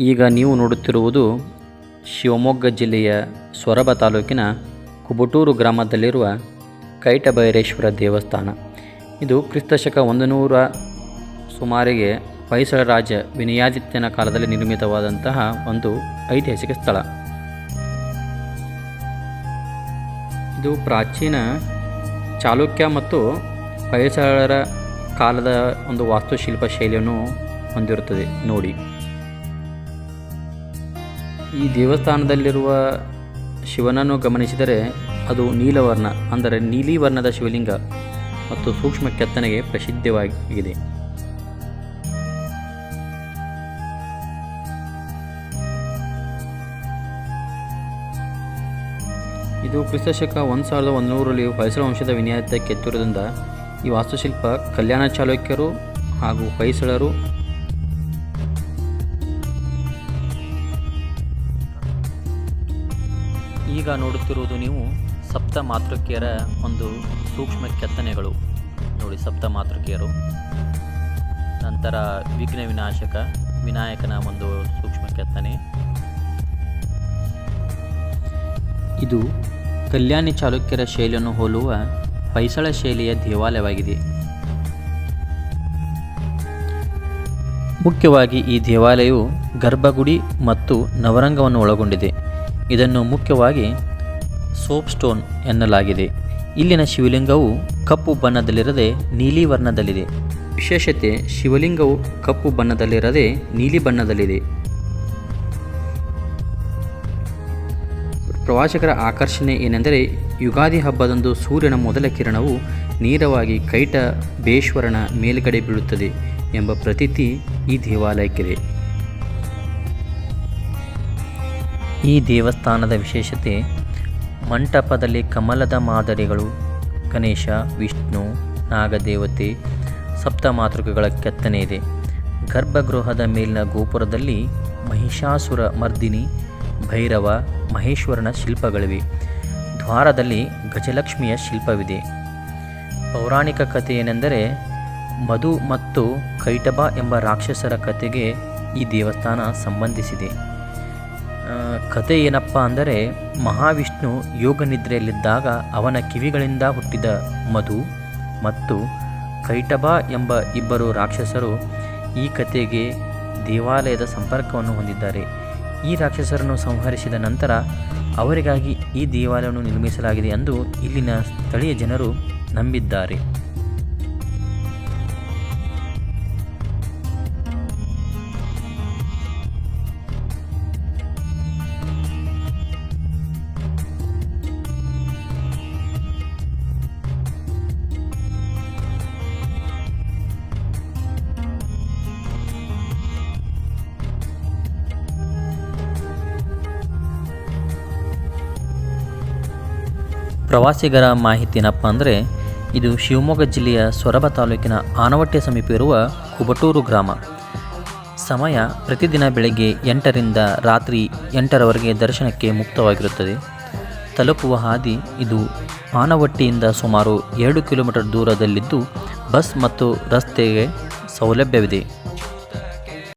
ಈಗ ನೀವು ನೋಡುತ್ತಿರುವುದು ಶಿವಮೊಗ್ಗ ಜಿಲ್ಲೆಯ ಸೊರಬ ತಾಲೂಕಿನ ಕುಬಟೂರು ಗ್ರಾಮದಲ್ಲಿರುವ ಕೈಟಭೈರೇಶ್ವರ ದೇವಸ್ಥಾನ. ಇದು ಕ್ರಿಸ್ತಶಕ ಒಂದು ನೂರ ಸುಮಾರಿಗೆ ಹೊಯ್ಸಳ ರಾಜ ವಿನಯಾದಿತ್ಯನ ಕಾಲದಲ್ಲಿ ನಿರ್ಮಿತವಾದಂತಹ ಒಂದು ಐತಿಹಾಸಿಕ ಸ್ಥಳ. ಇದು ಪ್ರಾಚೀನ ಚಾಲುಕ್ಯ ಮತ್ತು ಹೊಯ್ಸಳರ ಕಾಲದ ಒಂದು ವಾಸ್ತುಶಿಲ್ಪ ಶೈಲಿಯನ್ನು ಹೊಂದಿರುತ್ತದೆ. ನೋಡಿ. ಈ ದೇವಸ್ಥಾನದಲ್ಲಿರುವ ಶಿವನನ್ನು ಗಮನಿಸಿದರೆ ಅದು ನೀಲವರ್ಣ, ಅಂದರೆ ನೀಲಿ ವರ್ಣದ ಶಿವಲಿಂಗ ಮತ್ತು ಸೂಕ್ಷ್ಮ ಕೆತ್ತನೆಗೆ ಪ್ರಸಿದ್ಧವಾಗಿದೆ. ಇದು ಕ್ರಿಸ್ತಶಕ ಒಂದು ಸಾವಿರದ ಒಂದುನೂರಲ್ಲಿ ಹೊಯ್ಸಳ ವಂಶದ ವಿನ್ಯಾಸ ಕೆತ್ತಿರುವುದರಿಂದ ಈ ವಾಸ್ತುಶಿಲ್ಪ ಕಲ್ಯಾಣ ಚಾಲುಕ್ಯರು ಹಾಗೂ ಹೊಯ್ಸಳರು ಈಗ ನೋಡುತ್ತಿರುವುದು ನೀವು ಸಪ್ತ ಮಾತೃಕೆಯರ ಒಂದು ಸೂಕ್ಷ್ಮ ಕೆತ್ತನೆಗಳು. ನೋಡಿ ಸಪ್ತ ಮಾತೃಕೆಯರು ನಂತರ ವಿಘ್ನ ವಿನಾಶಕ, ವಿನಾಯಕನ ಒಂದು ಸೂಕ್ಷ್ಮ ಕೆತ್ತನೆ. ಇದು ಕಲ್ಯಾಣಿ ಚಾಲುಕ್ಯರ ಶೈಲಿಯನ್ನು ಹೋಲುವ ಹೊಯ್ಸಳ ಶೈಲಿಯ ದೇವಾಲಯವಾಗಿದೆ. ಮುಖ್ಯವಾಗಿ ಈ ದೇವಾಲಯವು ಗರ್ಭಗುಡಿ ಮತ್ತು ನವರಂಗವನ್ನು ಒಳಗೊಂಡಿದೆ. ಇದನ್ನು ಮುಖ್ಯವಾಗಿ ಸೋಪ್ ಸ್ಟೋನ್ ಎನ್ನಲಾಗಿದೆ. ಇಲ್ಲಿನ ಶಿವಲಿಂಗವು ಕಪ್ಪು ಬಣ್ಣದಲ್ಲಿರದೆ ನೀಲಿ ವರ್ಣದಲ್ಲಿದೆ. ವಿಶೇಷತೆ, ಶಿವಲಿಂಗವು ಕಪ್ಪು ಬಣ್ಣದಲ್ಲಿರದೆ ನೀಲಿ ಬಣ್ಣದಲ್ಲಿದೆ. ಪ್ರವಾಸಿಗರ ಆಕರ್ಷಣೆ ಏನೆಂದರೆ, ಯುಗಾದಿ ಹಬ್ಬದಂದು ಸೂರ್ಯನ ಮೊದಲ ಕಿರಣವು ನೇರವಾಗಿ ಕೈಟ ಬೇಶ್ವರನ ಮೇಲ್ಗಡೆ ಬೀಳುತ್ತದೆ ಎಂಬ ಪ್ರತೀತಿ ಈ ದೇವಾಲಯಕ್ಕಿದೆ. ಈ ದೇವಸ್ಥಾನದ ವಿಶೇಷತೆ ಮಂಟಪದಲ್ಲಿ ಕಮಲದ ಮಾದರಿಗಳು, ಗಣೇಶ, ವಿಷ್ಣು, ನಾಗದೇವತೆ, ಸಪ್ತಮಾತೃಕಗಳ ಕೆತ್ತನೆ ಇದೆ. ಗರ್ಭಗೃಹದ ಮೇಲಿನ ಗೋಪುರದಲ್ಲಿ ಮಹಿಷಾಸುರ ಮರ್ದಿನಿ, ಭೈರವ, ಮಹೇಶ್ವರನ ಶಿಲ್ಪಗಳಿವೆ. ದ್ವಾರದಲ್ಲಿ ಗಜಲಕ್ಷ್ಮಿಯ ಶಿಲ್ಪವಿದೆ. ಪೌರಾಣಿಕ ಕಥೆ ಏನೆಂದರೆ, ಮಧು ಮತ್ತು ಕೈಟಬ ಎಂಬ ರಾಕ್ಷಸರ ಕಥೆಗೆ ಈ ದೇವಸ್ಥಾನ ಸಂಬಂಧಿಸಿದೆ. ಕತೆ ಏನಪ್ಪ ಅಂದರೆ, ಮಹಾವಿಷ್ಣು ಯೋಗ ನಿದ್ರೆಯಲ್ಲಿದ್ದಾಗ ಅವನ ಕಿವಿಗಳಿಂದ ಹುಟ್ಟಿದ ಮಧು ಮತ್ತು ಕೈಟಬ ಎಂಬ ಇಬ್ಬರು ರಾಕ್ಷಸರು ಈ ಕಥೆಗೆ ದೇವಾಲಯದ ಸಂಪರ್ಕವನ್ನು ಹೊಂದಿದ್ದಾರೆ. ಈ ರಾಕ್ಷಸರನ್ನು ಸಂಹರಿಸಿದ ನಂತರ ಅವರಿಗಾಗಿ ಈ ದೇವಾಲಯವನ್ನು ನಿರ್ಮಿಸಲಾಗಿದೆ ಎಂದು ಇಲ್ಲಿನ ಸ್ಥಳೀಯ ಜನರು ನಂಬಿದ್ದಾರೆ. ಪ್ರವಾಸಿಗರ ಮಾಹಿತಿ ಏನಪ್ಪ ಅಂದರೆ, ಇದು ಶಿವಮೊಗ್ಗ ಜಿಲ್ಲೆಯ ಸೊರಬ ತಾಲೂಕಿನ ಆನವಟ್ಟೆ ಸಮೀಪ ಇರುವ ಕುಬಟೂರು ಗ್ರಾಮ. ಸಮಯ ಪ್ರತಿದಿನ ಬೆಳಗ್ಗೆ ಎಂಟರಿಂದ ರಾತ್ರಿ ಎಂಟರವರೆಗೆ ದರ್ಶನಕ್ಕೆ ಮುಕ್ತವಾಗಿರುತ್ತದೆ. ತಲುಪುವ ಹಾದಿ ಇದು ಆನವಟ್ಟಿಯಿಂದ ಸುಮಾರು ಎರಡು ಕಿಲೋಮೀಟರ್ ದೂರದಲ್ಲಿದ್ದು, ಬಸ್ ಮತ್ತು ರಸ್ತೆಗೆ ಸೌಲಭ್ಯವಿದೆ.